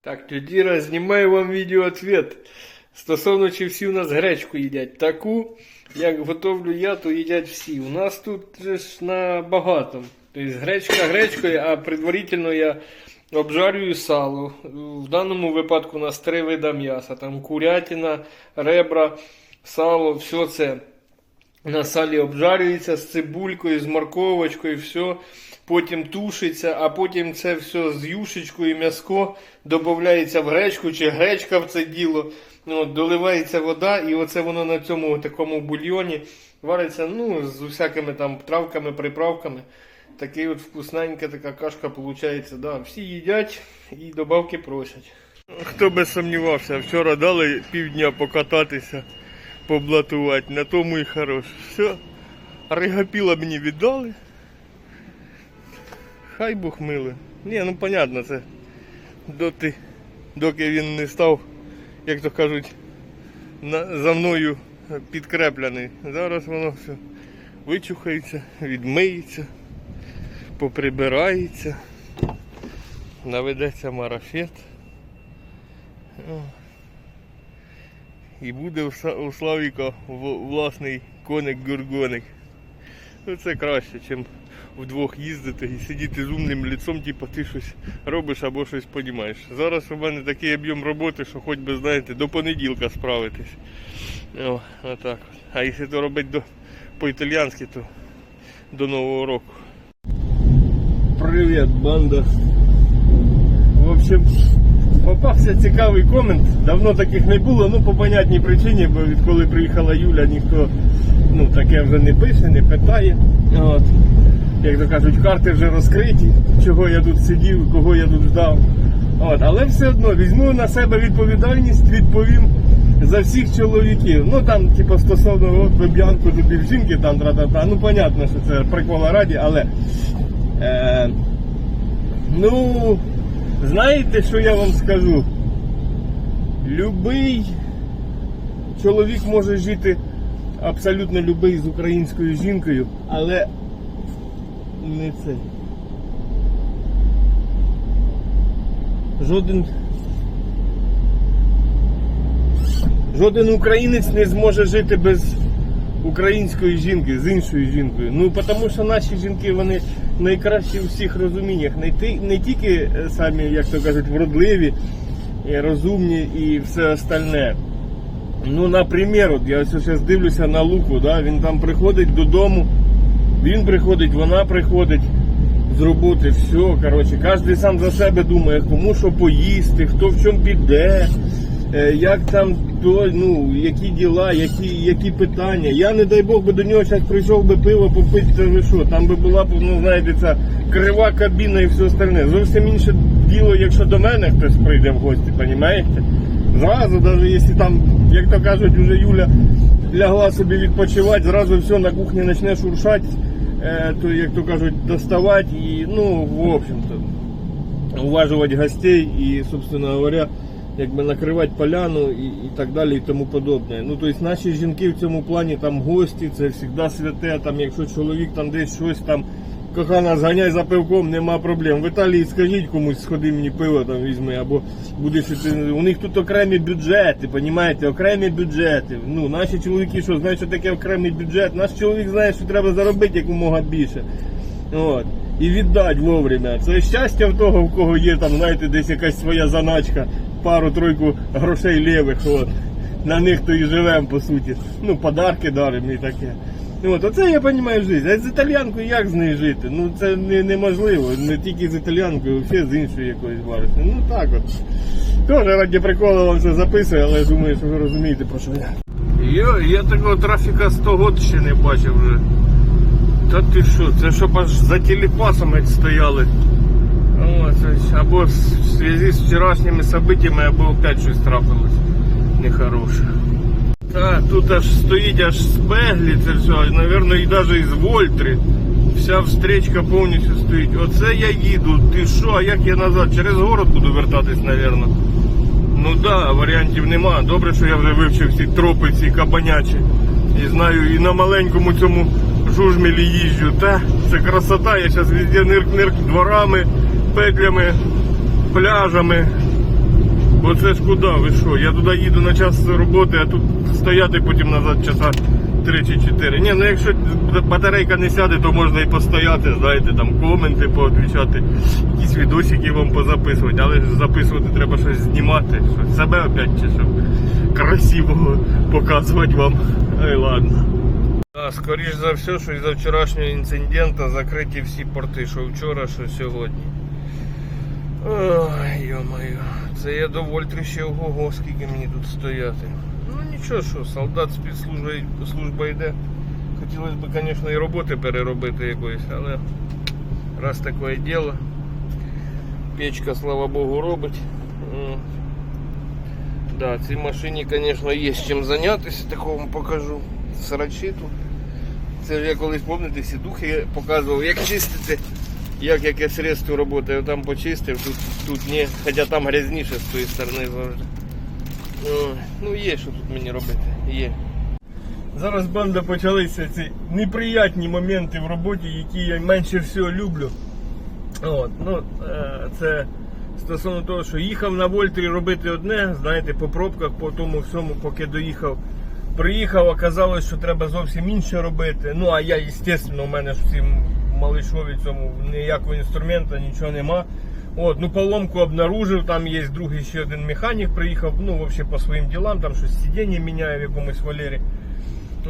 Так, тетіра, знімаю вам відеоответ. Стосовно чи всі у нас гречку їдять. Таку, як готовлю я, то їдять всі. У нас тут ж на багатому. Тобто гречка гречкою, а предварительно я обжарюю сало. В даному випадку у нас три вида м'яса. Там курятина, ребра, сало, все це на салі обжарюється з цибулькою, з морковочкою, все. Потім тушиться, а потім це все з юшечкою, м'яско додається в гречку чи гречка в це діло. Ну, от, доливається вода, і оце воно на цьому такому бульйоні вариться ну, з усякими там травками, приправками. Такий от вкусненька така кашка виходить. Да. Всі їдять і добавки просять. Хто би сумнівався, вчора дали півдня покататися, поблатувати, на тому і хорош. Все, ригапіла мені віддали. Хай Бог миле. Ні, ну понятно, це доти, доки він не став, як то кажуть, на, за мною підкреплений. Зараз воно все вичухається, відмиється, поприбирається, наведеться марафет. І буде у Славіка власний коник-гургоник. Ну, це краще, ніж вдвох їздити і сидіти з умним ліцом, типу ти щось робиш або щось понімаєш. Зараз у мене такий об'єм роботи, що хоч би, знаєте, до понеділка справитись. О, отак. А якщо то робити до, по-італійськи, то до Нового року. Привіт, банда. В общем, попався цікавий комент. Давно таких не було, ну по понятній причині, бо відколи приїхала Юля, ніхто ну, таке вже не пише, не питає. От. Як то кажуть, карти вже розкриті, чого я тут сидів, кого я тут ждав. От. Але все одно візьму на себе відповідальність, відповім за всіх чоловіків. Ну там, типу, стосовно от, Беб'янку, тобі жінки, там тра-та-та. Ну, понятно, що це прикола раді, але. Е, ну, знаєте, що я вам скажу? Любий чоловік може жити абсолютно любий з українською жінкою, але не це. Жоден. Жоден українець не зможе жити без української жінки, з іншою жінкою. Ну, тому що наші жінки, вони найкращі у всіх розуміннях. Не, тільки е, самі, як то кажуть, вродливі, розумні і все остальне. Ну, наприклад, я ось зараз дивлюся на Луку, да, він там приходить додому, він приходить, вона приходить з роботи, все, коротше, кожен сам за себе думає, кому що поїсти, хто в чому піде, е, як там то, ну, які діла, які, які питання. Я, не дай Бог, би до нього зараз прийшов би пиво попити, це ви що, там би була ну, знаєте, ця крива кабіна і все остальне. Зовсім інше діло, якщо до мене хтось прийде в гості, розумієте? Зразу, навіть якщо там, як то кажуть, уже Юля лягла собі відпочивати, зразу все на кухні почне шуршати, то, як то кажуть, доставати і, ну, в общем-то, уважувати гостей і, собственно говоря, якби накривати поляну і, і так далі і тому подобне. Ну, тобто наші жінки в цьому плані там гості, це завжди святе, там, якщо чоловік там десь щось там кохана зганяй за пивком, нема проблем. В Італії скажіть комусь, сходи мені пиво там візьми, або будеш іти. У них тут окремі бюджети, понімаєте, окремі бюджети. Ну, наші чоловіки, що знають, що таке окремий бюджет, наш чоловік знає, що треба заробити якомога більше. От. І віддати вовремя. Це щастя в того, в кого є там, знаєте, десь якась своя заначка, пару-тройку грошей лівих. От. На них то і живемо, по суті. Ну, подарки даримо і таке. От, оце я розумію життя. А з італіянкою як з нею жити? Ну це не, неможливо. Не тільки з італіянкою, взагалі з іншою якоюсь баришнею. Ну так от. Теж раді приколу вам це записую, але я думаю, що ви розумієте про що я. Йо, я такого трафіка 100 років ще не бачив вже. Та ти що, це щоб аж за телепасом стояли. О, це або в зв'язку з вчорашніми событиями, або опять щось трапилось нехороше. Та тут аж стоїть аж спеглі, це все, напевно, і навіть із Вольтри. Вся встречка повністю стоїть. Оце я їду. Ти що, а як я назад? Через город буду вертатись, напевно. Ну да, варіантів нема. Добре, що я вже вивчив ці тропи, ці кабанячі. І знаю, і на маленькому цьому жужмілі їжджу. Та це красота, я зараз везде нирк-нирк дворами, петлями, пляжами. Бо це ж куди, ви що? Я туди їду на час роботи, а тут стояти потім назад часа 3 чи 4. Ні, ну якщо батарейка не сяде, то можна і постояти, знаєте, там коменти поотвічати, якісь відосики вам позаписувати, але записувати треба щось знімати, щось себе опять чи щоб красивого показувати вам. Ай ладно. А, скоріш за все, що із-за вчорашнього інциденту закриті всі порти, що вчора, що сьогодні. Ой, йо-моє, це я до Вольтрища ого, скільки мені тут стояти. Ну нічого, що, солдат спецслужба служба йде. Хотілося б, звісно, і роботи переробити якоїсь, але раз таке діло. Печка, слава Богу, робить. Да, цій машині, звісно, є чим зайнятися, вам покажу. Срачі тут. Це ж я колись пам'ятаєте, всі духи показував, як чистити, як яке средство роботи. Я там почистив, тут, тут ні, хоча там грязніше з тої сторони завжди. Ой, Ну є що тут мені робити, є. Зараз банда почалися ці неприятні моменти в роботі, які я менше всього люблю. От, ну, е, це стосовно того, що їхав на Вольтрі робити одне, знаєте, по пробках, по тому всьому, поки доїхав. Приїхав, оказалось, що треба зовсім інше робити. Ну, а я, звісно, у мене ж в цім малишові цьому ніякого інструмента, нічого нема. От, ну поломку обнаружив, там є другий ще один механік, приїхав, ну, взагалі по своїм ділам, там щось сидіння міняє в якомусь валері.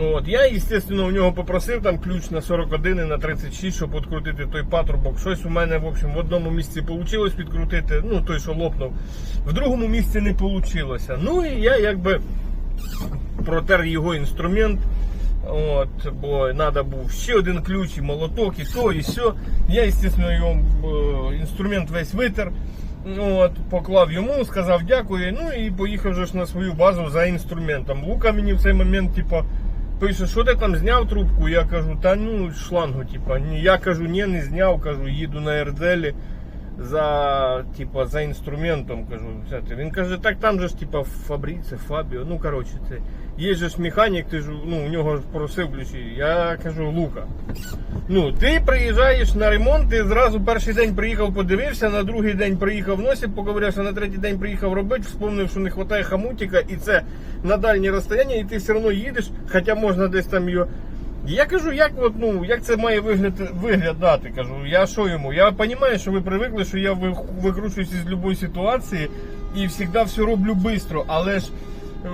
От, я, звісно, у нього попросив там ключ на 41 і на 36, щоб відкрутити той патрубок. Щось у мене, в общем, в одному місці вийшло підкрутити, ну той, що лопнув. В другому місці не вийшло. Ну і я якби протер його інструмент. От, бо треба був ще один ключ, і молоток, і то, і все. Я, звісно, його е, інструмент весь витер. От, поклав йому, сказав дякую. Ну і поїхав же ж на свою базу за інструментом. Лука мені в цей момент, типа, пише, що ти там зняв трубку? Я кажу, та ну шлангу, типа. Я кажу, ні, не зняв, кажу, їду на Ерделі за типа за інструментом кажу. Він каже, так там же ж типа Фабріце, Фабіо. Ну коротше, це є ж механік, ти ж ну у нього просив ключі. Я кажу, Лука. Ну, ти приїжджаєш на ремонт, ти зразу перший день приїхав, подивився, на другий день приїхав носик, поговорився, на третій день приїхав робити, вспомнив, що не вистачає хамутика, і це на дальні розстояння, і ти все одно їдеш, хоча можна десь там його. Я кажу, як от, ну, як це має вигляд, виглядати? Кажу, я що йому? Я розумію, що ви привикли, що я ви- викручуюсь із будь-якої ситуації і завжди все роблю швидко, але ж е,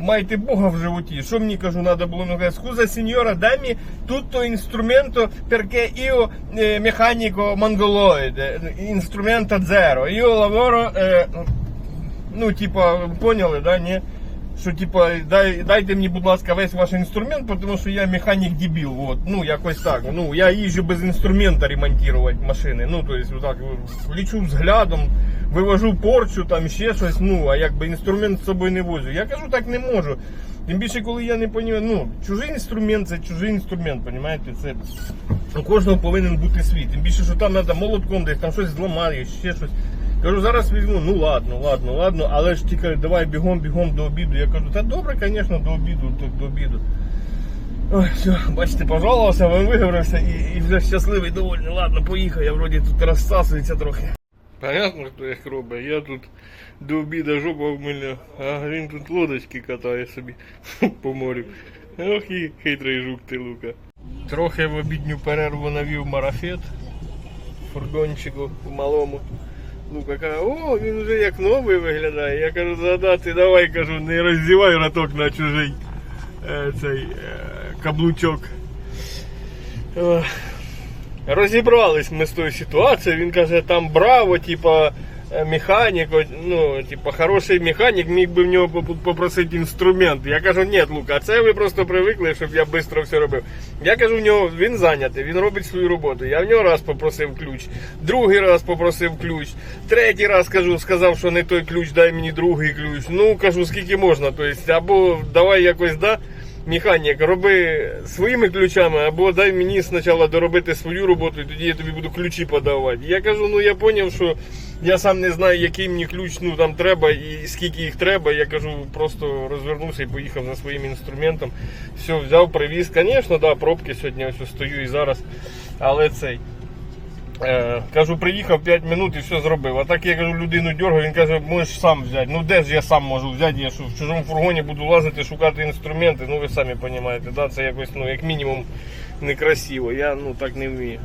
майте Бога в животі. Що мені кажу, треба було ну, скуза сеньора, мені tutto instrumento perché io eh, механіко mongoloide, instrumento zero. Io lavoro, eh, ну, типа, поняли, да, ні? Що типа, дай, дайте мені, будь ласка, весь ваш інструмент, тому що я механік дебіл. Вот. Ну, якось так. Ну, я їжджу без інструмента ремонтувати машини. Ну, то есть, так, лічу взглядом, вивожу порчу, там ще щось, ну, а якби інструмент з собою не возю. Я кажу, так не можу. Тим більше, коли я не розумію, ну, чужий інструмент це чужий інструмент, розумієте? Це у кожного повинен бути свій. Тим більше, що там треба молотком десь, там щось зламаєш, ще щось. Кажу, зараз візьму, ну ладно, ладно, ладно, але ж тільки давай бігом, бігом до обіду. Я кажу, та добре, звісно, до обіду, то до обіду. Ой, все, бачите, пожалувався, виговорився і, і вже щасливий, довольний. Ладно, поїхав, я вроді тут розсасується трохи. Понятно, хто їх робить. Я тут до обіду жопа в а він тут лодочки катає собі по морю. Ох і хитрий жук ти, Лука. Трохи в обідню перерву навів марафет фургончику малому. Лука каже, о, він вже як новий виглядає. Я кажу, задати, давай кажу, не роздівай роток на чужий е, цей е, каблучок. Е, розібрались ми з тою ситуацією. Він каже, там браво, типа. Механік, от, ну, типа, хороший механік міг би в нього поп- попросити інструмент. Я кажу, ні, Лука, це ви просто привикли, щоб я швидко все робив. Я кажу, в нього він зайнятий, він робить свою роботу. Я в нього раз попросив ключ, другий раз попросив ключ, третій раз кажу, сказав, що не той ключ, дай мені другий ключ. Ну кажу, скільки можна. Тобто, або давай якось да. Механік, роби своїми ключами, або дай мені спочатку доробити свою роботу, і тоді я тобі буду ключі подавати. Я кажу, ну я зрозумів, що я сам не знаю, який мені ключ ну, там треба і скільки їх треба. Я кажу, просто розвернувся і поїхав за своїм інструментом. Все, взяв, привіз. Звісно, да, пробки сьогодні ось стою і зараз. Але цей. Е, кажу, приїхав 5 минут і все зробив. А так я кажу, людину дергаю, він каже, можеш сам взяти. Ну де ж я сам можу взяти? Я що в чужому фургоні буду лазити, шукати інструменти. Ну ви самі розумієте, да? це якось, ну, як мінімум, некрасиво. Я ну так не вмію.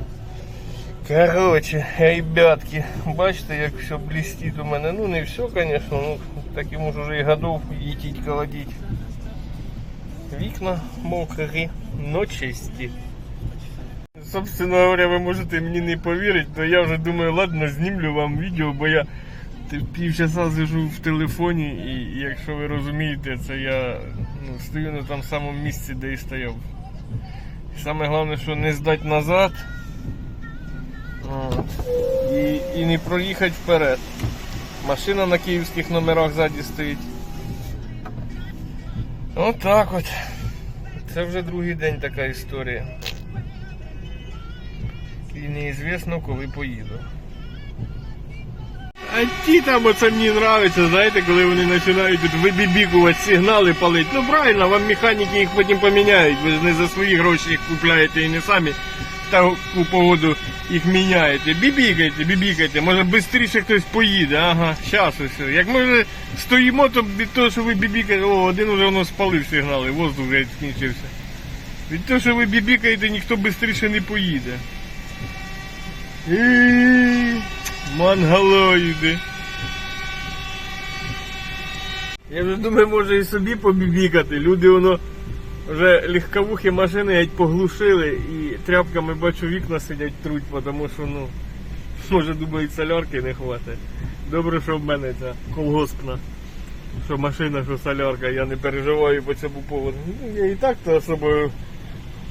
Короче, ребятки, бачите, як все блістить у мене. Ну не все, звісно, ну так йому ж уже і годов їтіть колодіть. Вікна мокрі, но чисті. Собственно говоря, ви можете мені не повірити, то я вже думаю, ладно, знімлю вам відео, бо я півчаса сижу в телефоні, і якщо ви розумієте, це я ну, стою на тому самому місці, де і стояв. Саме головне, що не здати назад От. і, і не проїхати вперед. Машина на київських номерах ззаді стоїть. Отак от. Це вже другий день така історія. І неізвісно, коли поїду. А ті там оце мені нравиться, знаєте, коли вони починають тут вибібікувати сигнали палити. Ну правильно, вам механіки їх потім поміняють. Ви не за свої гроші їх купляєте і не самі таку погоду їх міняєте. Бібікайте, бібікайте, може швидше хтось поїде. Ага, щас ось. Як ми вже стоїмо, то від того, що ви бібікаєте, о, один уже воно спалив сигнали, воздух вже скінчився. Від того, що ви бібікаєте, ніхто швидше не поїде. І монголоїди. Я вже думаю, може і собі побібікати. Люди воно вже легковухи машини геть поглушили і тряпками бачу вікна сидять труть, тому що ну, може думають солярки не хватить. Добре, що в мене ця колгоспна. Що машина, що солярка, я не переживаю по цьому поводу. Ну, я і так то особо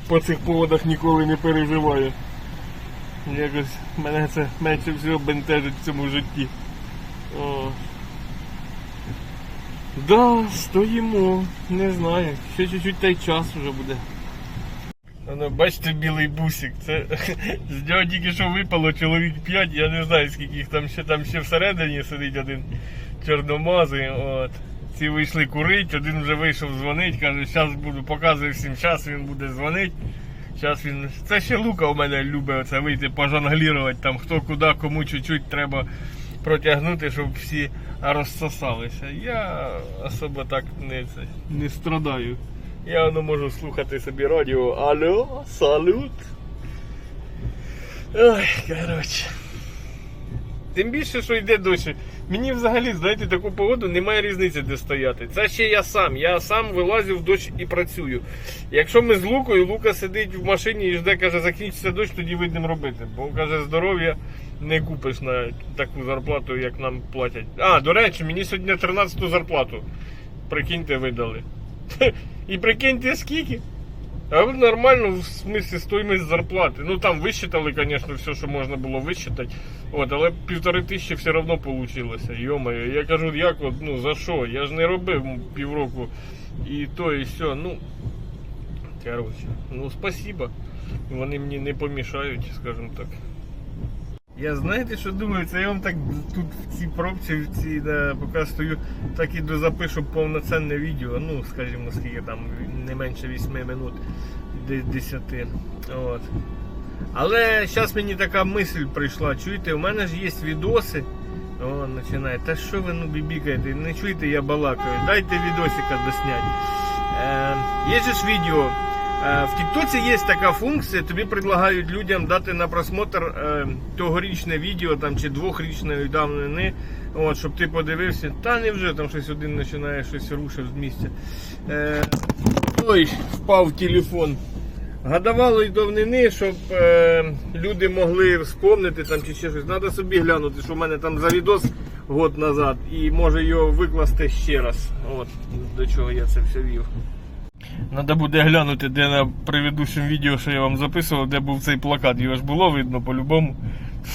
по цих поводах ніколи не переживаю. Якось мене це менше всього бентежить в цьому житті. О. Да, стоїмо, не знаю. Ще чуть-чуть та й час вже буде. Ну, бачите, білий бусик. Це з нього тільки що випало чоловік 5, я не знаю скільки їх там ще там ще всередині сидить один чорномазий. От. Ці вийшли курить, один вже вийшов дзвонить, каже, зараз буду показую всім, час він буде дзвонити. Зараз він. Це ще Лука у мене любить оце вийти пожонглірувати, там хто куди, кому чуть-чуть треба протягнути, щоб всі розсосалися. Я особо так не, це, не страдаю. Я воно можу слухати собі радіо. Алло, салют. Ой, коротше. Тим більше, що йде дощ. Мені взагалі, знаєте, таку погоду немає різниці, де стояти. Це ще я сам. Я сам вилазю в дощ і працюю. Якщо ми з Лукою, Лука сидить в машині і жде, каже, закінчиться дощ, тоді вийдемо робити. Бо каже, здоров'я не купиш на таку зарплату, як нам платять. А, до речі, мені сьогодні 13-ту зарплату. Прикиньте, видали. І прикиньте скільки. А ви нормально в смислі стоїмость зарплати. Ну там висчитали, звісно, все, що можна було висчитати. От, але півтори тисячі все одно вийшло. Йомаю. Я кажу, як от, ну за що? Я ж не робив півроку і то, і все. Ну. Коротше, ну спасибо. Вони мені не помішають, скажімо так. Я знаєте, що думаю, це я вам так тут в цій пробці, в цій, да, поки стою, так і дозапишу повноцінне відео. Ну, скажімо, скільки там не менше 8 минут, десь 10. От. Але зараз мені така мисль прийшла. Чуєте, у мене ж є відоси. О, починає. Та що ви ну бібікаєте? Не чуєте, я балакаю. Дайте відосика доснять. Е, є ж відео. Е, В Тіктоці є така функція, тобі предлагають людям дати на просмотр е, тогорічне відео там, чи двохрічної давнини, от, щоб ти подивився. Та не вже там щось один починає щось рушив з місця. Е, ой, впав телефон. Годовалої давнини, щоб е, люди могли вспомнити там чи ще щось. Треба собі глянути, що в мене там за відос год назад і може його викласти ще раз. От до чого я це все вів. Треба буде глянути, де на предыдущому відео, що я вам записував, де був цей плакат. Його ж було видно по-любому.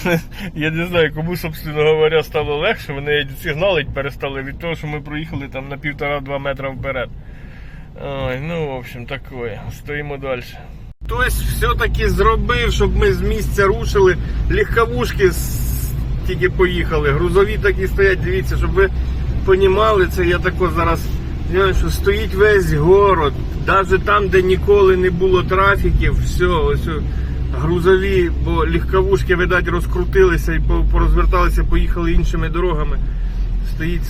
Я не знаю, кому, собственно говоря, стало легше. Вони сигналить перестали від того, що ми проїхали там на півтора-два метра вперед. Ой, ну, в общем, такое. Стоїмо далі. Хтось все-таки зробив, щоб ми з місця рушили. Легковушки тільки поїхали. Грузові такі стоять, дивіться, щоб ви понімали це. Я тако зараз знаю, що стоїть весь город. Навіть там, де ніколи не було трафіків, все, ось грузові, бо легковушки, видать, розкрутилися і порозверталися, поїхали іншими дорогами. Стоїть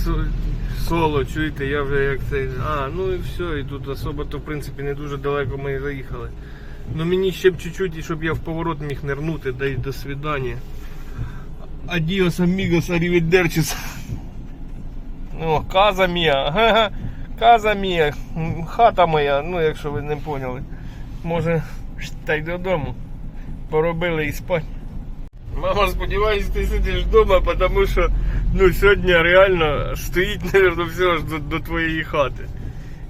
соло, чуєте, я вже як це. А, ну і все, і тут особо то в принципі не дуже далеко ми заїхали. Ну мені ще б чуть-чуть, щоб я в поворот міг нирнути, да й до свидання. Адіос, амігос, арівідерчіс. О, каза мія. Каза мія. Хата моя, ну якщо ви не поняли. Може, та й додому. Поробили і спать. Мама, сподіваюсь, ти сидиш вдома, тому що ну, сьогодні реально стоїть, мабуть, все аж до, до твоєї хати.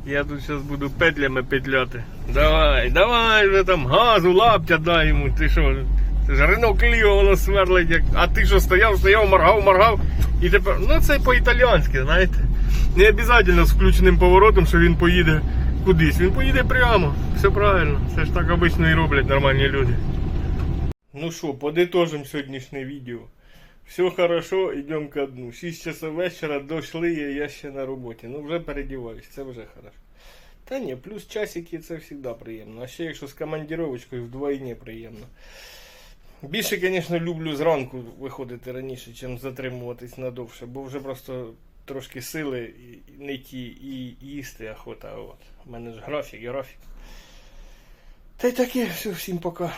Я тут зараз буду петлями петляти. Давай, давай вже там газу, лаптя дай йому. Ти що? Це ж Кліо воно сверлить, як. А ти що стояв, стояв, моргав, моргав. І тепер. Ну це по-італіянськи, знаєте. Не обов'язково з включеним поворотом, що він поїде кудись. Він поїде прямо. Все правильно. Це ж так обично і роблять нормальні люди. Ну що, подытожим сьогоднішнє відео. Все хорошо, йдемо ко дну. 6 часов вечора дошли, я ще на роботі. Ну вже передіваюсь, це вже хорошо. Та ні, плюс часики це завжди приємно. А ще якщо з командировочкою вдвойні приємно. Більше, звісно, люблю зранку виходити раніше, ніж затримуватись надовше, бо вже просто трошки сили не ті і їсти охота. От. У мене ж графік, графік. Та й таке, все, всім пока.